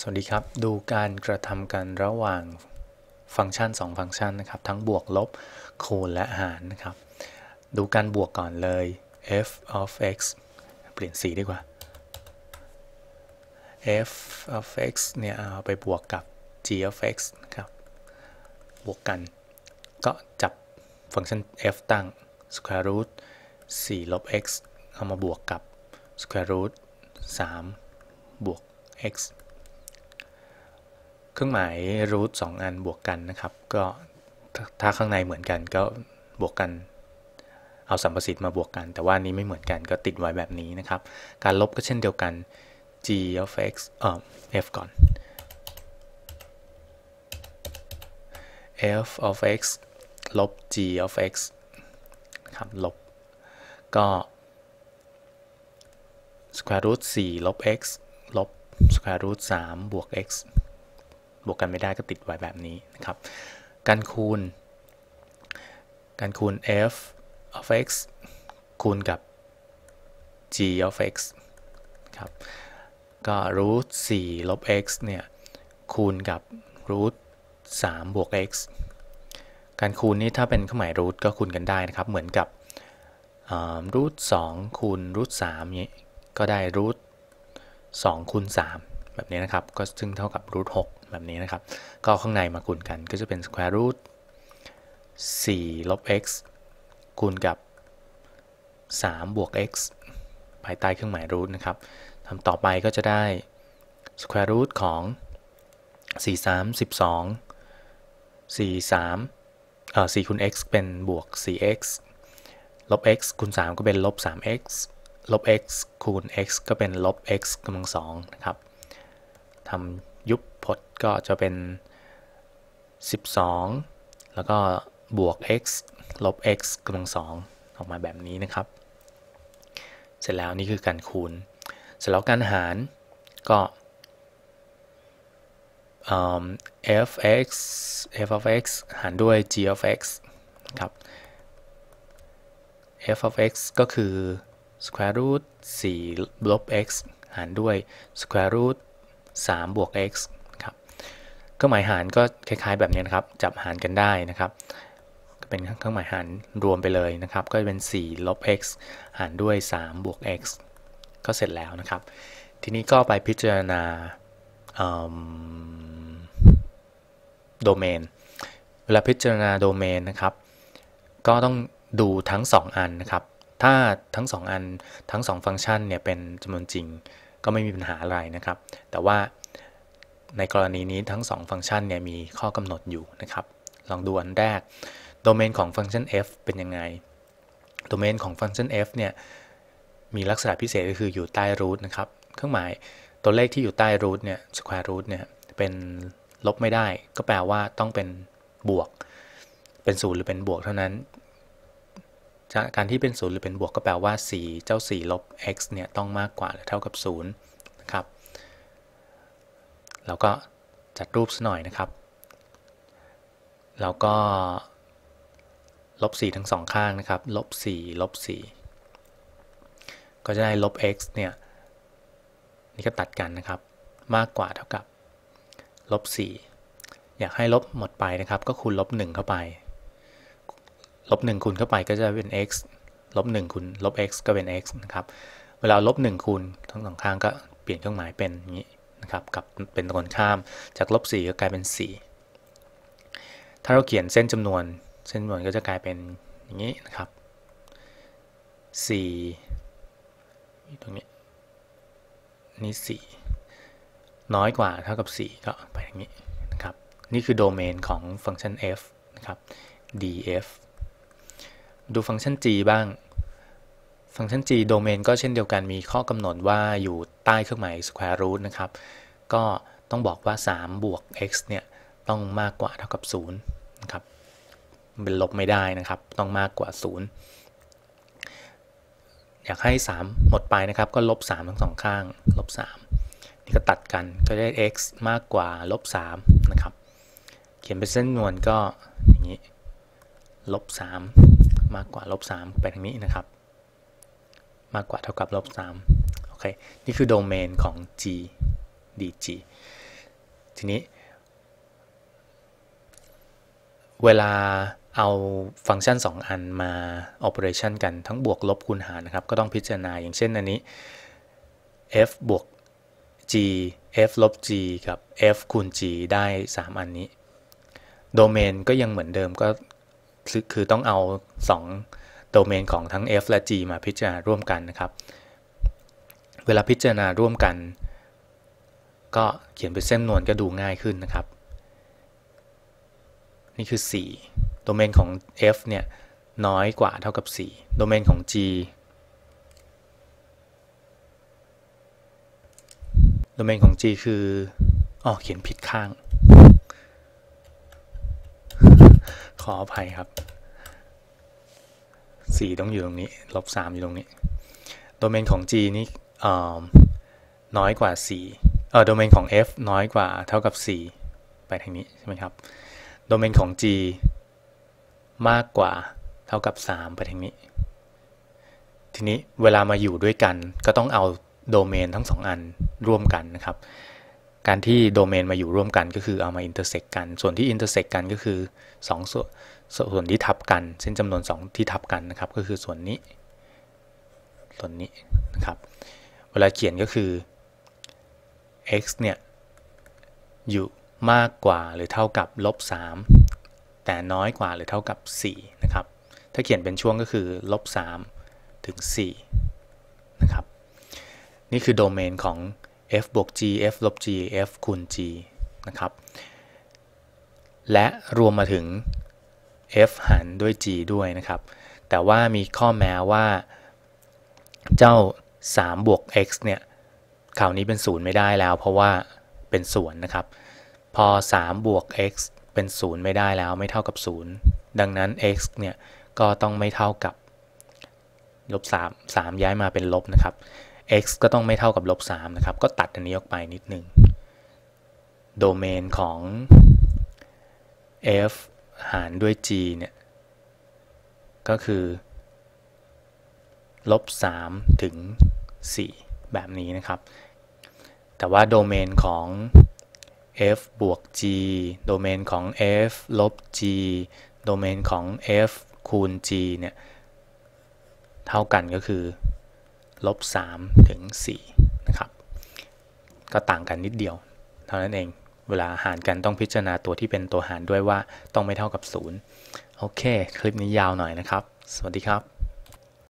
สวัสดีครับ ดูการกระทำกันระหว่างฟังก์ชัน 2 ฟังก์ชันนะครับ ทั้งบวกลบคูณและหารนะครับ ดูการบวกก่อนเลย f of x เปลี่ยนสีดีกว่า f of x เนี่ยเอาไปบวกกับ g of x นะครับ บวกกัน ก็จับฟังก์ชัน f ตั้ง square root 4ลบ x เอามาบวกกับ square root 3 บวก x เครื่องหมายรูทสองอันบวกกันนะครับ ก็ถ้าข้างในเหมือนกันก็บวกกันเอาสัมประสิทธิ์มาบวกกัน แต่ว่านี้ไม่เหมือนกันก็ติดไว้แบบนี้นะครับ การลบก็เช่นเดียวกัน g of x เอ่อ f ก่อน f of x ลบ g of x ครับลบ ก็ square root 4 ลบ x ลบ square root 3บวก x บวกกันไม่ได้ก็ติดไว้แบบนี้นะครับ การคูณ การคูณ f of x คูณกับ g of x ครับก็ root 4ลบ x เนี่ย คูณกับ root 3บวก x การคูณนี้ถ้าเป็นเครื่องหมาย root ก็คูณกันได้นะครับ เหมือนกับ root 2คูณ root 3นี้ก็ได้ root 2คูณ3 แบบนี้นะครับ ก็ซึ่งเท่ากับ root 6แบบนี้นะครับ ก็ข้างในมาคูณกันก็จะเป็น square root 4ลบ x คูณกับ 3 บวก x ภายใต้เครื่องหมาย root นะครับทำต่อไปก็จะได้ square root ของ 4 3 12 4 3เอ่อ4คูณ x เป็นบวก 4x ลบ x คูณ 3 ก็เป็นลบ 3x ลบ x คูณ x ก็เป็นลบ x กำลังสองนะครับ ทำยุบพจน์ก็จะเป็น 12 แล้วก็บวก x ลบ x กำลังสองออกมาแบบนี้นะครับ เสร็จแล้วนี่คือการคูณ เสร็จแล้วการหารก็ f x f of x หารด้วย g of x ครับ f of x ก็คือ square root 4ลบ x หารด้วย square root 3บวก x ครับเครื่องหมายหารก็คล้ายๆแบบนี้นะครับ จับหารกันได้นะครับ ก็เป็นเครื่องหมายหารรวมไปเลยนะครับ ก็จะเป็น 4 ลบ x หารด้วย 3 บวก x ก็เสร็จแล้วนะครับ ทีนี้ก็ไปพิจารณาโดเมน เวลาพิจารณาโดเมนนะครับ ก็ต้องดูทั้ง 2 อันนะครับ ถ้าทั้ง 2 อันทั้ง 2 ฟังก์ชันเนี่ยเป็นจำนวนจริง ก็ไม่มีปัญหาอะไรนะครับ แต่ว่าในกรณีนี้ทั้ง 2 ฟังก์ชันเนี่ยมีข้อกำหนดอยู่นะครับ ลองดูอันแรก โดเมนของฟังก์ชัน f เป็นยังไง โดเมนของฟังก์ชัน f เนี่ยมีลักษณะพิเศษก็คืออยู่ใต้รูทนะครับ เครื่องหมายตัวเลขที่อยู่ใต้รูทเนี่ยสแควร์รูทเนี่ยเป็นลบไม่ได้ ก็แปลว่าต้องเป็นบวก เป็นศูนย์หรือเป็นบวกเท่านั้น การที่เป็นศูนย์หรือเป็นบวกก็แปลว่า 4 เจ้า 4 ลบ x เนี่ยต้องมากกว่าหรือเท่ากับ0นะครับ แล้วก็จัดรูปซะหน่อยนะครับ แล้วก็ลบ 4 ทั้งสองข้างนะครับ ลบ 4 ลบ 4 ก็จะได้ลบ x เนี่ย นี่ก็ตัดกันนะครับ มากกว่าเท่ากับ ลบ 4 อยากให้ลบหมดไปนะครับ ก็คูณลบ 1 เข้าไป ลบ1คูณเข้าไปก็จะเป็น x ลบ1คูณลบ x ก็เป็น x นะครับ เวลาลบ1คูณทั้งสองข้างก็เปลี่ยนเครื่องหมายเป็นอย่างนี้นะครับกับเป็นตรงกันข้ามจากลบ4ก็กลายเป็น4ถ้าเราเขียนเส้นจำนวน เส้นจำนวนก็จะกลายเป็นอย่างนี้นะครับ4ตรงนี้นี่4น้อยกว่าเท่ากับ4ก็ไปอย่างนี้นะครับ นี่คือโดเมนของฟังก์ชัน f นะครับ df ดูฟังก์ชัน g บ้าง ฟังก์ชัน g โดเมนก็เช่นเดียวกันมีข้อกำหนดว่าอยู่ใต้เครื่องหมาย square root นะครับ ก็ต้องบอกว่า 3 บวก x เนี่ย ต้องมากกว่าเท่ากับ0นะครับ เป็นลบไม่ได้นะครับ ต้องมากกว่า 0 อยากให้ 3 หมดไปนะครับ ก็ลบ 3 ทั้งสองข้าง ลบ 3 นี่ก็ตัดกัน ก็ได้ x มากกว่าลบ 3 นะครับ เขียนเป็นเส้นนวลก็อย่างนี้ ลบ 3 มากกว่าลบ3ไปทางนี้นะครับ มากกว่าเท่ากับลบ3โอเค นี่คือโดเมนของ g dg ทีนี้ เวลาเอาฟังก์ชัน 2 อันมา operation กันทั้งบวกลบคูณหารนะครับ ก็ต้องพิจารณาอย่างเช่นอันนี้ f บวก g f ลบ g กับ f คูณ g ได้ 3 อันนี้ โดเมนก็ยังเหมือนเดิมก็ คือต้องเอา 2 โดเมนของทั้ง f และ g มาพิจารณาร่วมกันนะครับ เวลาพิจารณาร่วมกัน ก็เขียนเป็นเส้นนวลก็ดูง่ายขึ้นนะครับ นี่คือ 4 โดเมนของ f เนี่ยน้อยกว่าเท่ากับ 4 โดเมนของ g โดเมนของ G คือ อ๋อ เขียนผิดข้าง ข ออภัยครับ 4 ต้องอยู่ตรงนี้ลบ3อยู่ตรงนี้ โดเมนของ G นี่น้อยกว่า 4 เออโดเมนของ F น้อยกว่าเท่ากับ 4 ไปทางนี้ใช่ไหมครับ โดเมนของ G มากกว่าเท่ากับ 3 ไปทางนี้ ทีนี้เวลามาอยู่ด้วยกันก็ต้องเอาโดเมนทั้ง 2 อันร่วมกันนะครับ การที่โดเมนมาอยู่ร่วมกันก็คือเอามาอินเตอร์เซ็กกัน ส่วนที่อินเตอร์เซ็กกันก็คือ2ส่วนส่วนที่ทับกัน เส้นจำนวน 2 ที่ทับกันนะครับ ก็คือส่วนนี้ ส่วนนี้นะครับ เวลาเขียนก็คือ x เนี่ย อยู่มากกว่าหรือเท่ากับลบ3แต่น้อยกว่าหรือเท่ากับ4นะครับ ถ้าเขียนเป็นช่วงก็คือลบ3ถึง4นะครับ นี่คือโดเมนของ f บวก g f ลบ g f คูณ g นะครับ และรวมมาถึง f หารด้วย g ด้วยนะครับ แต่ว่ามีข้อแม้ว่า เจ้า 3 บวก x เนี่ยคราวนี้เป็น0ไม่ได้แล้ว เพราะว่าเป็นส่วนนะครับ พอ 3 บวก x เป็น0ไม่ได้แล้วไม่เท่ากับ0ดังนั้น x เนี่ยก็ต้องไม่เท่ากับลบ3 3ย้ายมาเป็นลบนะครับ x ก็ต้องไม่เท่ากับลบ3นะครับ ก็ตัดอันนี้ออกไปนิดนึง โดเมนของ f หารด้วย g เนี่ย ก็คือลบ3ถึง 4 แบบนี้นะครับ แต่ว่าโดเมนของ f บวก g โดเมนของ f ลบ g โดเมนของ f คูณ g เนี่ย เท่ากันก็คือ ลบ3ถึง4นะครับ ก็ต่างกันนิดเดียว เท่านั้นเอง เวลาหารกันต้องพิจารณาตัวที่เป็นตัวหารด้วยว่าต้องไม่เท่ากับ 0 โอเค คลิปนี้ยาวหน่อยนะครับ สวัสดีครับ